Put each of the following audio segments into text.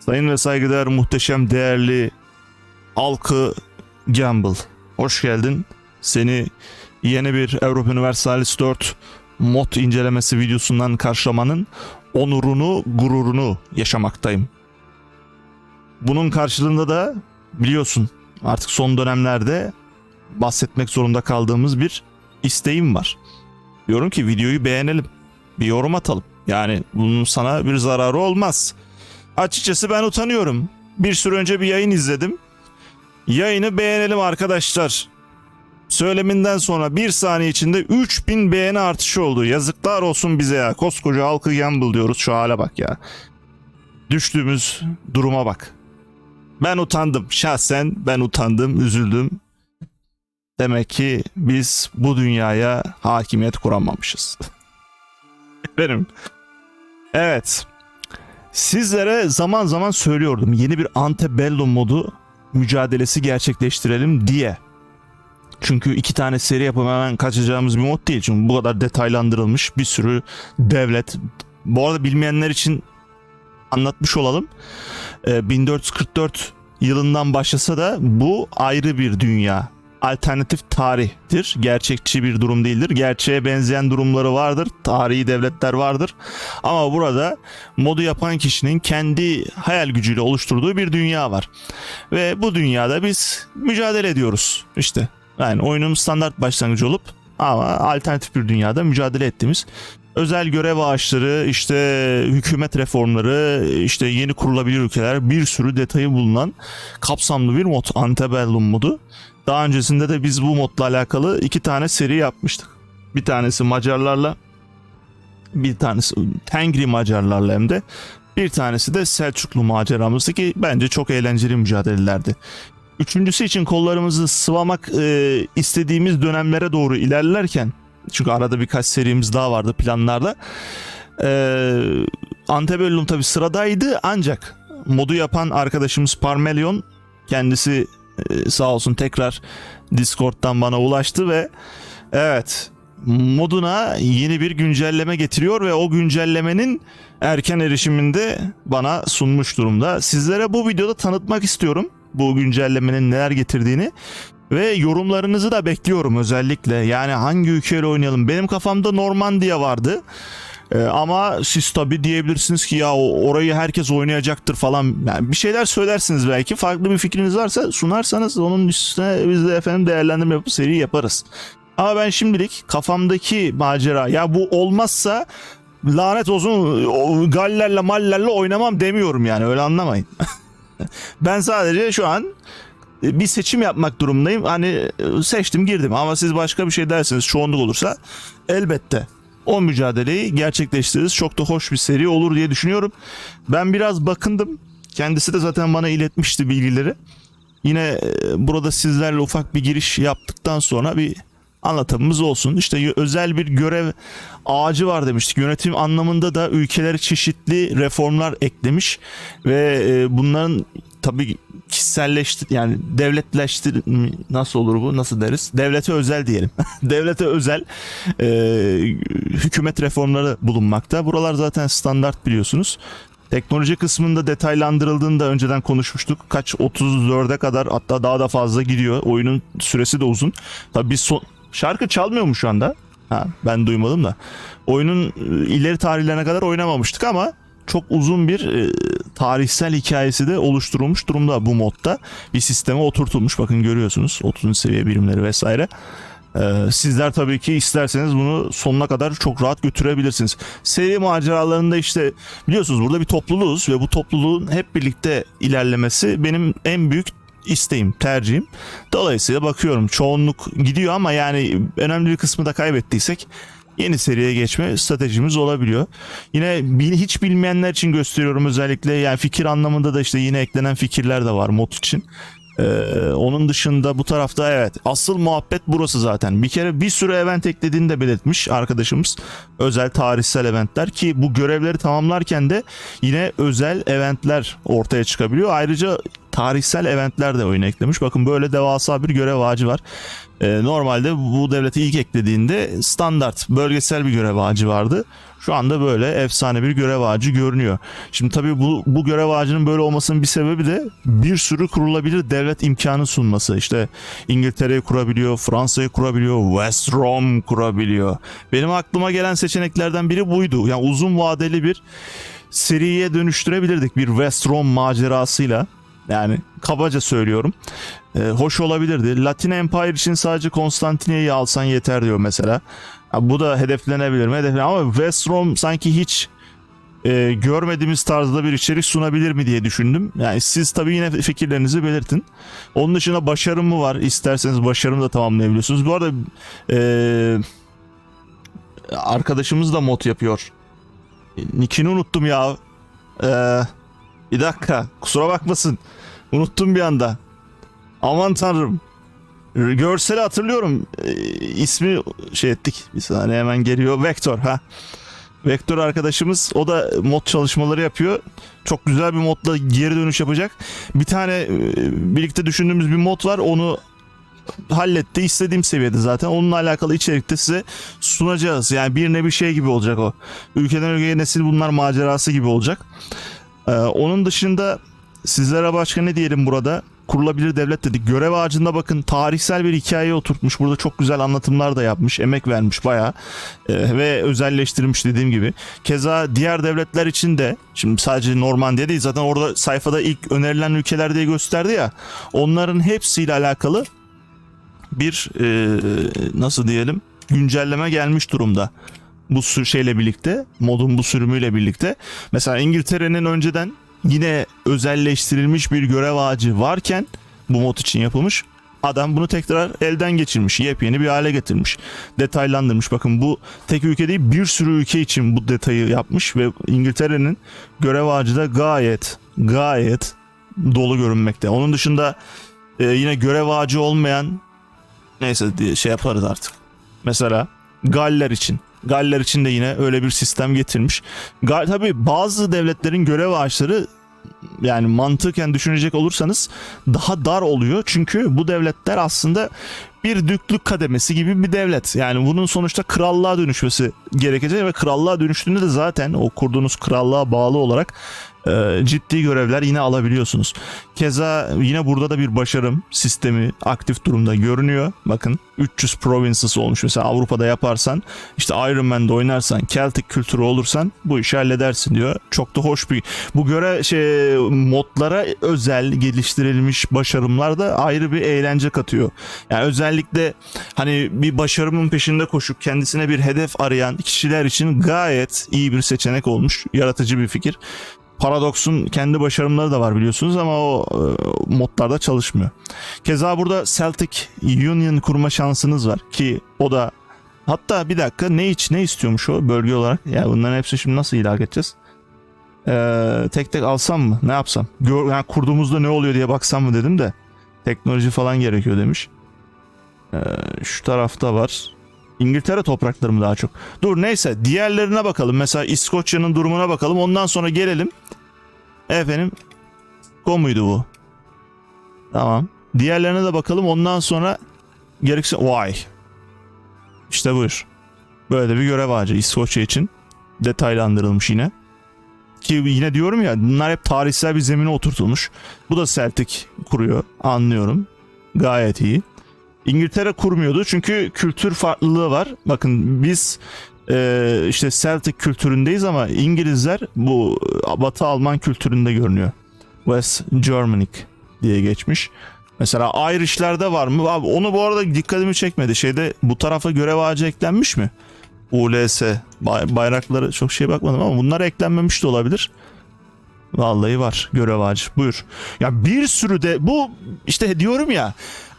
Sayın ve saygıdeğer muhteşem değerli Alkı Gamble. Hoş geldin. Seni yeni bir Avrupa Universalis 4 mod incelemesi videosundan karşılamanın onurunu, gururunu yaşamaktayım. Bunun karşılığında da biliyorsun artık son dönemlerde bahsetmek zorunda kaldığımız bir isteğim var. Diyorum ki videoyu beğenelim. Bir yorum atalım. Yani bunun sana bir zararı olmaz. Açıkçası ben utanıyorum. Bir süre önce bir yayın izledim. Yayını beğenelim arkadaşlar. Söyleminden sonra bir saniye içinde 3000 beğeni artışı oldu. Yazıklar olsun bize ya. Koskoca halkı gamble diyoruz şu hale bak ya. Düştüğümüz duruma bak. Ben utandım. Şahsen ben utandım, üzüldüm. Demek ki biz bu dünyaya hakimiyet kuramamışız. Benim. Evet. Sizlere zaman zaman söylüyordum yeni bir Antebellum modu mücadelesi gerçekleştirelim diye. Çünkü iki tane seri yapıp hemen kaçacağımız bir mod değil. Çünkü bu kadar detaylandırılmış bir sürü devlet. Bu arada bilmeyenler için anlatmış olalım. Ee, 1444 yılından başlasa da bu ayrı bir dünya. Alternatif tarihtir. Gerçekçi bir durum değildir. Gerçeğe benzeyen durumları vardır. Tarihi devletler vardır. Ama burada modu yapan kişinin kendi hayal gücüyle oluşturduğu bir dünya var. Ve bu dünyada biz mücadele ediyoruz. İşte yani oyunun standart başlangıcı olup ama alternatif bir dünyada mücadele ettiğimiz özel görev ağaçları, işte hükümet reformları, işte yeni kurulabilir ülkeler bir sürü detayı bulunan kapsamlı bir mod Antebellum modu. Daha öncesinde de biz bu modla alakalı iki tane seri yapmıştık. Bir tanesi Macarlarla, bir tanesi Tengri Macarlarla hem de bir tanesi de Selçuklu maceramızdı ki bence çok eğlenceli mücadelelerdi. Üçüncüsü için kollarımızı sıvamak e, istediğimiz dönemlere doğru ilerlerken çünkü arada birkaç serimiz daha vardı planlarda. E, Antebellum tabi sıradaydı ancak modu yapan arkadaşımız Parmelion kendisi e, sağ olsun tekrar Discord'dan bana ulaştı ve evet moduna yeni bir güncelleme getiriyor ve o güncellemenin erken erişiminde bana sunmuş durumda. Sizlere bu videoda tanıtmak istiyorum bu güncellemenin neler getirdiğini ve yorumlarınızı da bekliyorum özellikle. Yani hangi ülkeyle oynayalım? Benim kafamda Normandiya vardı. Ee, ama siz tabi diyebilirsiniz ki ya orayı herkes oynayacaktır falan. Yani bir şeyler söylersiniz belki. Farklı bir fikriniz varsa sunarsanız onun üstüne biz de efendim değerlendirme yapıp seri yaparız. Ama ben şimdilik kafamdaki macera ya bu olmazsa lanet olsun Gallerle mallerle oynamam demiyorum yani öyle anlamayın. ben sadece şu an e, bir seçim yapmak durumundayım. Hani e, seçtim girdim ama siz başka bir şey derseniz çoğunluk olursa elbette o mücadeleyi gerçekleştiririz. Çok da hoş bir seri olur diye düşünüyorum. Ben biraz bakındım. Kendisi de zaten bana iletmişti bilgileri. Yine e, burada sizlerle ufak bir giriş yaptıktan sonra bir anlatımımız olsun. İşte özel bir görev ağacı var demiştik. Yönetim anlamında da ülkelere çeşitli reformlar eklemiş ve e, bunların tabii kişiselleştir yani devletleştir nasıl olur bu nasıl deriz? Devlete özel diyelim. Devlete özel e, hükümet reformları bulunmakta. Buralar zaten standart biliyorsunuz. Teknoloji kısmında detaylandırıldığını da önceden konuşmuştuk. Kaç? 34'e kadar hatta daha da fazla gidiyor. Oyunun süresi de uzun. Tabii biz son şarkı çalmıyor mu şu anda? Ha, ben duymadım da. Oyunun e, ileri tarihlerine kadar oynamamıştık ama çok uzun bir e, tarihsel hikayesi de oluşturulmuş durumda bu modda. Bir sisteme oturtulmuş. Bakın görüyorsunuz 30. seviye birimleri vesaire. Ee, sizler tabii ki isterseniz bunu sonuna kadar çok rahat götürebilirsiniz. Seri maceralarında işte biliyorsunuz burada bir topluluğuz ve bu topluluğun hep birlikte ilerlemesi benim en büyük isteğim, tercihim. Dolayısıyla bakıyorum çoğunluk gidiyor ama yani önemli bir kısmı da kaybettiysek yeni seriye geçme stratejimiz olabiliyor. Yine hiç bilmeyenler için gösteriyorum özellikle yani fikir anlamında da işte yine eklenen fikirler de var mod için. Ee, onun dışında bu tarafta evet asıl muhabbet burası zaten. Bir kere bir sürü event eklediğini de belirtmiş arkadaşımız. Özel tarihsel eventler ki bu görevleri tamamlarken de yine özel eventler ortaya çıkabiliyor. Ayrıca tarihsel eventler de oyuna eklemiş. Bakın böyle devasa bir görev ağacı var. Ee, normalde bu devleti ilk eklediğinde standart bölgesel bir görev ağacı vardı. Şu anda böyle efsane bir görev ağacı görünüyor. Şimdi tabii bu, bu görev ağacının böyle olmasının bir sebebi de bir sürü kurulabilir devlet imkanı sunması. İşte İngiltere'yi kurabiliyor, Fransa'yı kurabiliyor, West Rom kurabiliyor. Benim aklıma gelen seçeneklerden biri buydu. Yani uzun vadeli bir seriye dönüştürebilirdik bir West Rom macerasıyla. Yani kabaca söylüyorum. Ee, hoş olabilirdi. Latin Empire için sadece Konstantiniye'yi alsan yeter diyor mesela. Ya bu da hedeflenebilir mi? Hedeflen ama West Rom sanki hiç e, görmediğimiz tarzda bir içerik sunabilir mi diye düşündüm. Yani siz tabii yine fikirlerinizi belirtin. Onun dışında başarım mı var? İsterseniz başarım da tamamlayabiliyorsunuz. Bu arada e, arkadaşımız da mod yapıyor. Nickini unuttum ya. Ee, bir dakika kusura bakmasın. Unuttum bir anda. Aman tanrım. Görseli hatırlıyorum. Ee, ismi şey ettik. Bir saniye hemen geliyor. Vector ha. Vector arkadaşımız o da mod çalışmaları yapıyor. Çok güzel bir modla geri dönüş yapacak. Bir tane e, birlikte düşündüğümüz bir mod var. Onu halletti. istediğim seviyede zaten. Onunla alakalı içerikte size sunacağız. Yani bir nevi şey gibi olacak o. Ülkeden ülkeye nesil bunlar macerası gibi olacak. Ee, onun dışında sizlere başka ne diyelim burada? Kurulabilir devlet dedik. Görev ağacında bakın tarihsel bir hikaye oturtmuş. Burada çok güzel anlatımlar da yapmış. Emek vermiş bayağı. Ee, ve özelleştirmiş dediğim gibi. Keza diğer devletler için de şimdi sadece Normandiya değil zaten orada sayfada ilk önerilen ülkeler diye gösterdi ya. Onların hepsiyle alakalı bir e, nasıl diyelim güncelleme gelmiş durumda. Bu sür şeyle birlikte, modun bu sürümüyle birlikte. Mesela İngiltere'nin önceden yine özelleştirilmiş bir görev ağacı varken bu mod için yapılmış. Adam bunu tekrar elden geçirmiş, yepyeni bir hale getirmiş. Detaylandırmış. Bakın bu tek ülke değil bir sürü ülke için bu detayı yapmış ve İngiltere'nin görev ağacı da gayet gayet dolu görünmekte. Onun dışında e, yine görev ağacı olmayan neyse diye şey yaparız artık. Mesela Galler için. Galler için de yine öyle bir sistem getirmiş. Gal tabii bazı devletlerin görev ağaçları yani mantıken düşünecek olursanız daha dar oluyor. Çünkü bu devletler aslında bir düklük kademesi gibi bir devlet. Yani bunun sonuçta krallığa dönüşmesi gerekecek ve krallığa dönüştüğünde de zaten o kurduğunuz krallığa bağlı olarak e, ciddi görevler yine alabiliyorsunuz. Keza yine burada da bir başarım sistemi aktif durumda görünüyor. Bakın 300 provinces olmuş mesela Avrupa'da yaparsan işte Iron Man'de oynarsan Celtic kültürü olursan bu işi halledersin diyor. Çok da hoş bir bu göre şey modlara özel geliştirilmiş başarımlar da ayrı bir eğlence katıyor. Yani özellikle hani bir başarımın peşinde koşup kendisine bir hedef arayan kişiler için gayet iyi bir seçenek olmuş. Yaratıcı bir fikir. Paradox'un kendi başarımları da var biliyorsunuz ama o e, modlarda çalışmıyor. Keza burada Celtic Union kurma şansınız var ki o da hatta bir dakika ne iç ne istiyormuş o bölge olarak? Yani bunların hepsi şimdi nasıl ilak edeceğiz? Ee, tek tek alsam mı? Ne yapsam? Gör, yani kurduğumuzda ne oluyor diye baksam mı dedim de teknoloji falan gerekiyor demiş. Ee, şu tarafta var. İngiltere toprakları mı daha çok? Dur neyse diğerlerine bakalım. Mesela İskoçya'nın durumuna bakalım. Ondan sonra gelelim. Efendim. Go muydu bu? Tamam. Diğerlerine de bakalım. Ondan sonra gerekirse vay. İşte buyur. Böyle bir görev ağacı İskoçya için. Detaylandırılmış yine. Ki yine diyorum ya bunlar hep tarihsel bir zemine oturtulmuş. Bu da Celtic kuruyor. Anlıyorum. Gayet iyi. İngiltere kurmuyordu çünkü kültür farklılığı var. Bakın biz e, işte Celtic kültüründeyiz ama İngilizler bu Batı Alman kültüründe görünüyor. West Germanic diye geçmiş. Mesela Irish'lerde var mı? Abi onu bu arada dikkatimi çekmedi. Şeyde bu tarafa görev ağacı eklenmiş mi? ULS bay- bayrakları çok şey bakmadım ama bunlar eklenmemiş de olabilir. Vallahi var görev ağacı. Buyur. Ya bir sürü de bu işte diyorum ya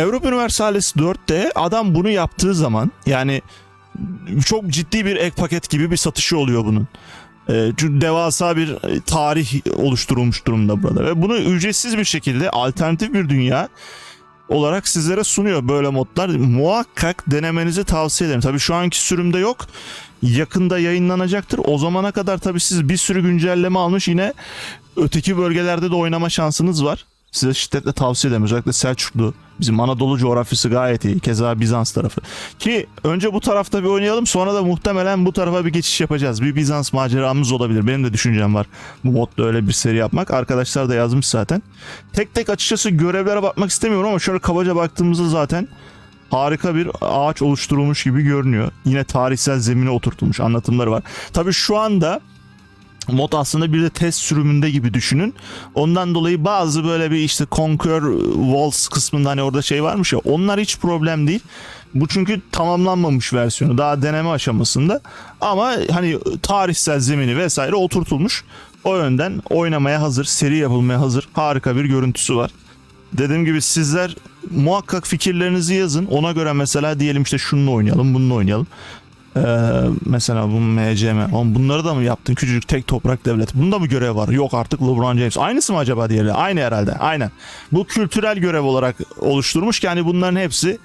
Avrupa Universalis 4'te adam bunu yaptığı zaman yani çok ciddi bir ek paket gibi bir satışı oluyor bunun. Ee, çünkü devasa bir e, tarih oluşturulmuş durumda burada ve bunu ücretsiz bir şekilde alternatif bir dünya olarak sizlere sunuyor böyle modlar. Muhakkak denemenizi tavsiye ederim. Tabii şu anki sürümde yok. Yakında yayınlanacaktır. O zamana kadar tabii siz bir sürü güncelleme almış yine öteki bölgelerde de oynama şansınız var. Size şiddetle tavsiye ederim. Özellikle Selçuklu. Bizim Anadolu coğrafyası gayet iyi. Keza Bizans tarafı. Ki önce bu tarafta bir oynayalım sonra da muhtemelen bu tarafa bir geçiş yapacağız. Bir Bizans maceramız olabilir. Benim de düşüncem var. Bu modda öyle bir seri yapmak. Arkadaşlar da yazmış zaten. Tek tek açıkçası görevlere bakmak istemiyorum ama şöyle kabaca baktığımızda zaten harika bir ağaç oluşturulmuş gibi görünüyor. Yine tarihsel zemine oturtulmuş anlatımları var. Tabii şu anda mod aslında bir de test sürümünde gibi düşünün. Ondan dolayı bazı böyle bir işte Conquer Walls kısmında hani orada şey varmış ya onlar hiç problem değil. Bu çünkü tamamlanmamış versiyonu daha deneme aşamasında ama hani tarihsel zemini vesaire oturtulmuş. O yönden oynamaya hazır, seri yapılmaya hazır. Harika bir görüntüsü var. Dediğim gibi sizler muhakkak fikirlerinizi yazın. Ona göre mesela diyelim işte şununla oynayalım, bununla oynayalım. Ee, mesela bu MCM. Oğlum bunları da mı yaptın? Küçücük tek toprak devlet. Bunda mı görev var? Yok artık LeBron James. Aynısı mı acaba diğeri? Aynı herhalde. Aynen. Bu kültürel görev olarak oluşturmuş ki hani bunların hepsi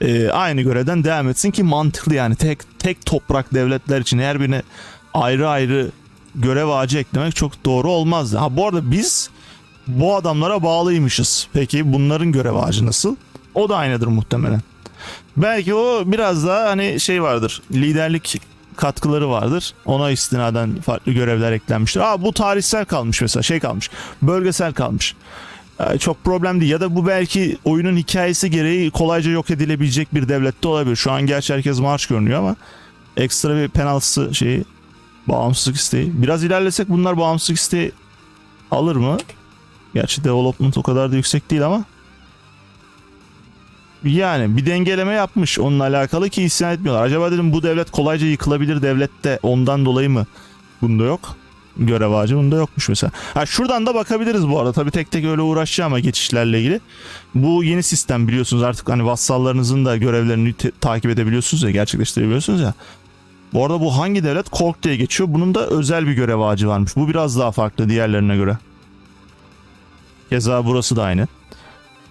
e, aynı görevden devam etsin ki mantıklı yani. Tek tek toprak devletler için her birine ayrı ayrı görev ağacı eklemek çok doğru olmazdı. Ha bu arada biz bu adamlara bağlıymışız. Peki bunların görev ağacı nasıl? O da aynıdır muhtemelen. Belki o biraz daha hani şey vardır. Liderlik katkıları vardır. Ona istinaden farklı görevler eklenmiştir. Aa bu tarihsel kalmış mesela şey kalmış. Bölgesel kalmış. Ee, çok problem değil. Ya da bu belki oyunun hikayesi gereği kolayca yok edilebilecek bir devlette olabilir. Şu an gerçi herkes marş görünüyor ama ekstra bir penaltısı şeyi bağımsızlık isteği. Biraz ilerlesek bunlar bağımsızlık isteği alır mı? Gerçi development o kadar da yüksek değil ama yani bir dengeleme yapmış onunla alakalı ki isyan etmiyorlar. Acaba dedim bu devlet kolayca yıkılabilir devlette ondan dolayı mı bunda yok? Görev ağacı bunda yokmuş mesela. Ha şuradan da bakabiliriz bu arada. Tabii tek tek öyle uğraşacağım ama geçişlerle ilgili. Bu yeni sistem biliyorsunuz artık hani vassallarınızın da görevlerini takip edebiliyorsunuz ya gerçekleştirebiliyorsunuz ya. Bu arada bu hangi devlet? Kork diye geçiyor. Bunun da özel bir görev ağacı varmış. Bu biraz daha farklı diğerlerine göre. Keza burası da aynı.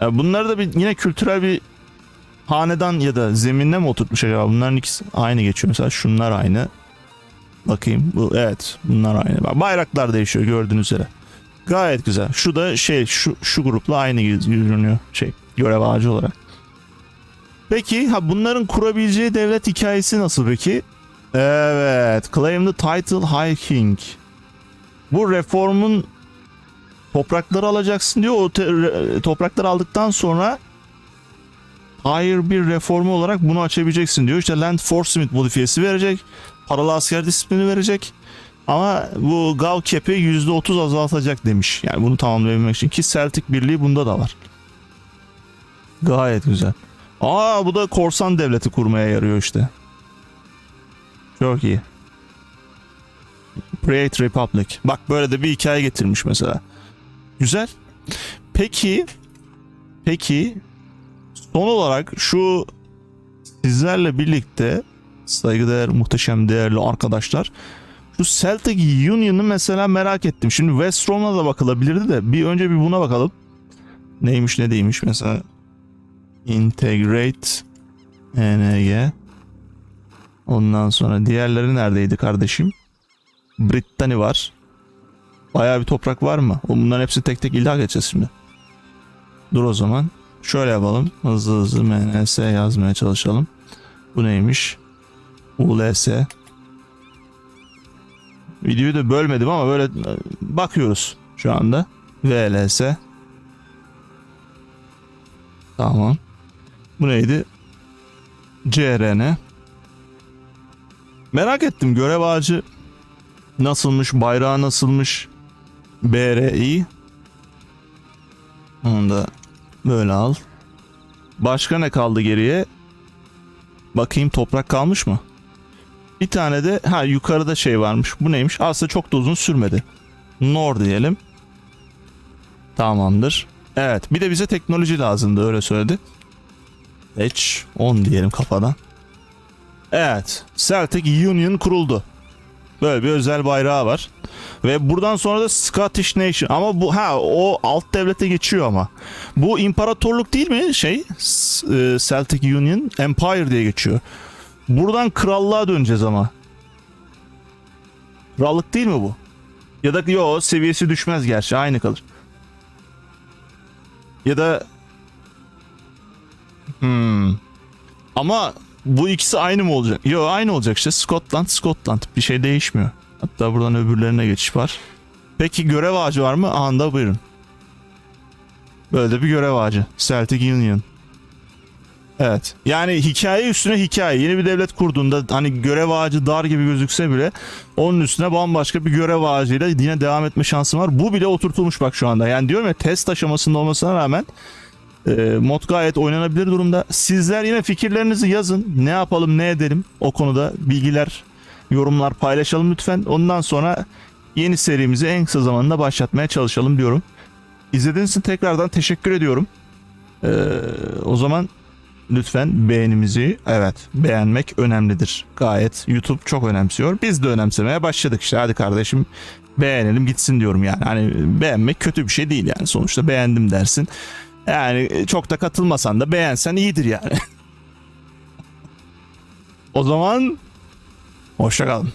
Bunları da bir yine kültürel bir hanedan ya da zeminle mi oturtmuş acaba? Bunların ikisi aynı geçiyor. Mesela şunlar aynı. Bakayım. Bu evet, bunlar aynı. Bak bayraklar değişiyor gördüğünüz üzere. Gayet güzel. Şu da şey şu şu grupla aynı görünüyor. Şey görev ağacı olarak. Peki ha bunların kurabileceği devlet hikayesi nasıl peki? Evet. Claim the title High King. Bu reformun toprakları alacaksın diyor. O toprakları aldıktan sonra hayır bir reformu olarak bunu açabileceksin diyor. İşte Land Forcement modifiyesi verecek. Paralı asker disiplini verecek. Ama bu Gav Cap'i %30 azaltacak demiş. Yani bunu tamamlayabilmek için. Ki Celtic Birliği bunda da var. Gayet güzel. Aa bu da korsan devleti kurmaya yarıyor işte. Çok iyi. Create Republic. Bak böyle de bir hikaye getirmiş mesela. Güzel. Peki peki son olarak şu sizlerle birlikte saygıdeğer muhteşem değerli arkadaşlar şu Celtic Union'ı mesela merak ettim. Şimdi West Rome'a da bakılabilirdi de bir önce bir buna bakalım. Neymiş ne değilmiş mesela. Integrate NG Ondan sonra diğerleri neredeydi kardeşim? Brittany var. Bayağı bir toprak var mı? Bunların hepsini tek tek ilhak edeceğiz şimdi. Dur o zaman. Şöyle yapalım. Hızlı hızlı MNS yazmaya çalışalım. Bu neymiş? ULS. Videoyu da bölmedim ama böyle e, bakıyoruz şu anda. VLS. Tamam. Bu neydi? CRN. Merak ettim görev ağacı nasılmış, bayrağı nasılmış. BRI. Onu da böyle al. Başka ne kaldı geriye? Bakayım toprak kalmış mı? Bir tane de ha yukarıda şey varmış. Bu neymiş? Aslında çok da uzun sürmedi. Nor diyelim. Tamamdır. Evet. Bir de bize teknoloji lazımdı öyle söyledi. H 10 diyelim kafadan. Evet. Celtic Union kuruldu. Böyle bir özel bayrağı var. Ve buradan sonra da Scottish Nation. Ama bu ha o alt devlete geçiyor ama. Bu imparatorluk değil mi şey? E, Celtic Union Empire diye geçiyor. Buradan krallığa döneceğiz ama. Krallık değil mi bu? Ya da yo seviyesi düşmez gerçi aynı kalır. ya da hmm. ama bu ikisi aynı mı olacak? Yok aynı olacak işte Scotland Scotland bir şey değişmiyor. Hatta buradan öbürlerine geçiş var. Peki görev ağacı var mı? Anda buyurun. Böyle de bir görev ağacı. Celtic Union. Evet. Yani hikaye üstüne hikaye. Yeni bir devlet kurduğunda hani görev ağacı dar gibi gözükse bile onun üstüne bambaşka bir görev ağacıyla yine devam etme şansım var. Bu bile oturtulmuş bak şu anda. Yani diyorum ya test aşamasında olmasına rağmen e, mod gayet oynanabilir durumda. Sizler yine fikirlerinizi yazın. Ne yapalım ne edelim o konuda bilgiler, yorumlar paylaşalım lütfen. Ondan sonra yeni serimizi en kısa zamanda başlatmaya çalışalım diyorum. İzlediğiniz için tekrardan teşekkür ediyorum. Ee, o zaman lütfen beğenimizi evet beğenmek önemlidir. Gayet YouTube çok önemsiyor. Biz de önemsemeye başladık işte hadi kardeşim beğenelim gitsin diyorum yani. Hani beğenmek kötü bir şey değil yani sonuçta beğendim dersin. Yani çok da katılmasan da beğensen iyidir yani. o zaman hoşça kalın.